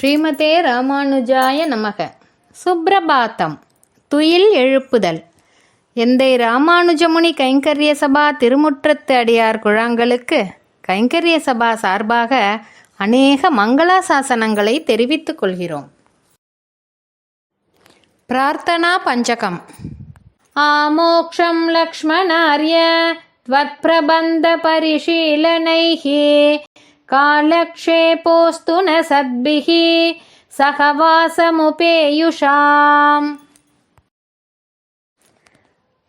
ஸ்ரீமதே ராமானுஜாய நமக சுப்ரபாத்தம் துயில் எழுப்புதல் எந்தை ராமானுஜமுனி கைங்கரிய சபா திருமுற்றத்து அடியார் குழாங்களுக்கு கைங்கரிய சபா சார்பாக அநேக மங்களாசாசனங்களை தெரிவித்துக் கொள்கிறோம் பிரார்த்தனா பஞ்சகம் ஆமோக்ஷம் லக்ஷ்மணார்ய त्वत्प्रबन्धपरिशीलनैः कालक्षेपोऽस्तु न सद्भिः சகவாசமுபேயுஷாம்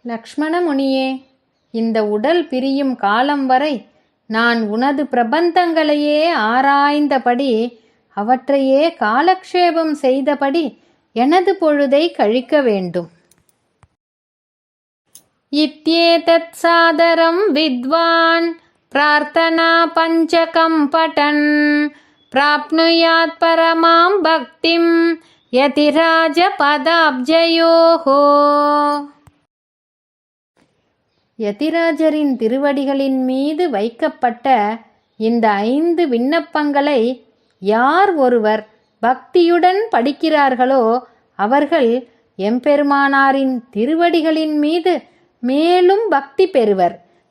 லக்ஷ்மண முனியே இந்த உடல் பிரியும் காலம் வரை நான் உனது பிரபந்தங்களையே ஆராய்ந்தபடி அவற்றையே காலக்ஷேபம் செய்தபடி எனது பொழுதை கழிக்க வேண்டும் इत्येतत् सादरं विद्वान् प्रार्थना पञ्चकं पठन् प्राप्नुयात् परमां भक्तिं यतिराजपदाब्जयोः யதிராஜரின் திருவடிகளின் மீது வைக்கப்பட்ட இந்த ஐந்து விண்ணப்பங்களை யார் ஒருவர் பக்தியுடன் படிக்கிறார்களோ அவர்கள் எம்பெருமானாரின் திருவடிகளின் மீது மேலும் பக்தி பெறுவர்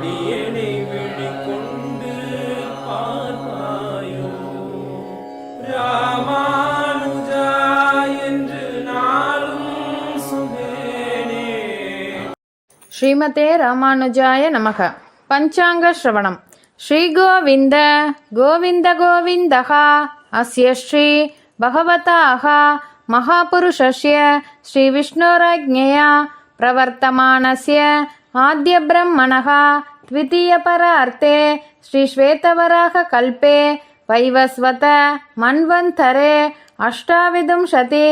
அடியனை விழிக்கொண்டு பார்ப்பாயோ ராமானுஜா என்று நாளும் சொல்லேனே ஸ்ரீமதே ராமானுஜாய நமக பஞ்சாங்க ஸ்ரவணம் ஸ்ரீகோவிந்த கோவிந்த கோவிந்தः அஸ்ய ஸ்ரீ பகவதாः महापुरुषस्य श्रीविष्णोराज्ञया प्रवर्तमानस्य आद्यब्रह्मणः द्वितीयपरार्थे श्रीश्वेतवराहकल्पे वैवस्वत मन्वन्तरे अष्टाविंशति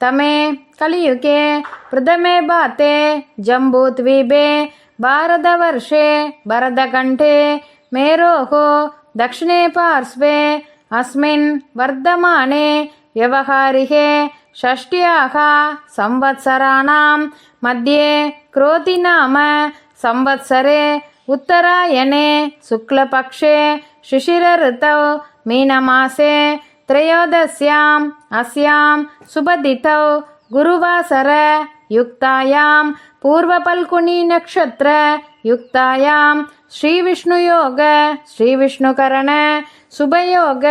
तमे कलियुगे प्रथमे बाते जम्बूद्वीपे भारतवर्षे भरतकण्ठे मेरोः दक्षिणे पार्श्वे अस्मिन् वर्धमाने व्यवहारिके षष्ट्याः संवत्सराणां मध्ये क्रोधिनाम संवत्सरे उत्तरायणे शुक्लपक्षे शिशिरऋतौ मीनमासे त्रयोदश्याम् अस्यां सुबदितौ गुरुवासर युक्तायां पूर्वपल्कुनी नक्षत्र युक्तायां श्रीविष्णुयोग श्रीविष्णुकरण शुभयोग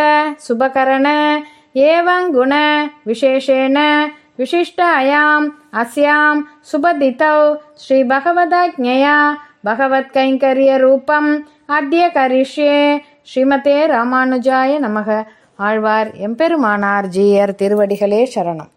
शुभकरण एवं गुण विशेषेण विशिष्टायाम् अस्यां सुबदितौ श्रीभगवदाज्ञया भगवत्कैङ्कर्यरूपम् अद्य करिष्ये ஸ்ரீமதே ராமானுஜாய நமக ஆழ்வார் எம்பெருமானார் ஜீயர் திருவடிகளே சரணம்